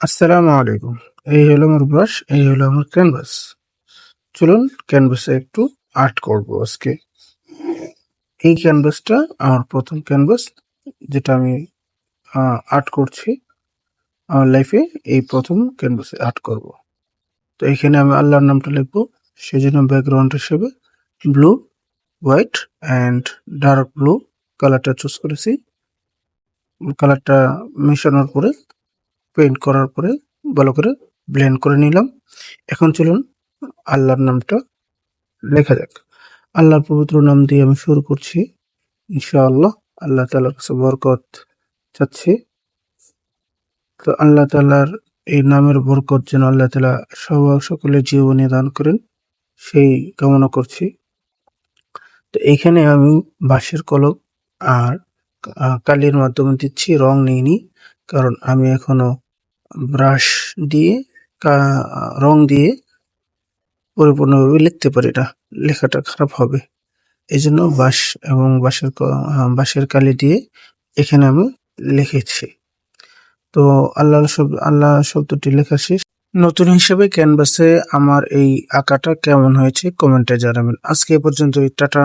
আসসালামু আলাইকুম। এই হলো আমার ব্রাশ এই হলো আমার ক্যানভাস চলুন ক্যানভাসে একটু আর্ট করব আজকে। এই ক্যানভাসটা আমার প্রথম ক্যানভাস যেটা আমি আর্ট করছি আমার লাইফে এই প্রথম ক্যানভাসে আর্ট করব। তো এখানে আমি আল্লাহর নামটা লিখব সেই জন্য ব্যাকগ্রাউন্ড হিসেবে blue white and dark blue কালারটা চুজ করেছি। কালারটা মেশানোর পরে পেইন্ট করার পরে ভালো করে ব্লেন্ড করে নিলাম। এখন চলুন আল্লাহর নামটা লেখা যাক। আল্লাহর পবিত্র নাম দিয়ে আমি শুরু করছি। ইনশাআল্লাহ আল্লাহ তালার কাছে বরকত চাচ্ছি। তো আল্লাহ তালার এই নামের বরকত যেন আল্লাহ তালা সব সকলের জীবনে দান করেন, সেই কামনা করছি। তো এইখানে আমি বাঁশের কলম আর কালির মাধ্যমে দিচ্ছি, রং নিইনি, কারণ আমি এখনও ব্রাশ দিয়ে রং দিয়ে পরিপূর্ণভাবে লিখতে পারি না লেখাটা খারাপ হবে। এই জন্য বাঁশ এবং বাঁশের বাঁশের কালি দিয়ে এখানে আমি লিখেছি। তো আল্লাহ শব্দ, আল্লাহ শব্দটি লেখা শেষ। নতুন হিসেবে ক্যানভাসে আমার এই আঁকাটা কেমন হয়েছে কমেন্টে জানাবেন। আজকে এ পর্যন্ত টাটা।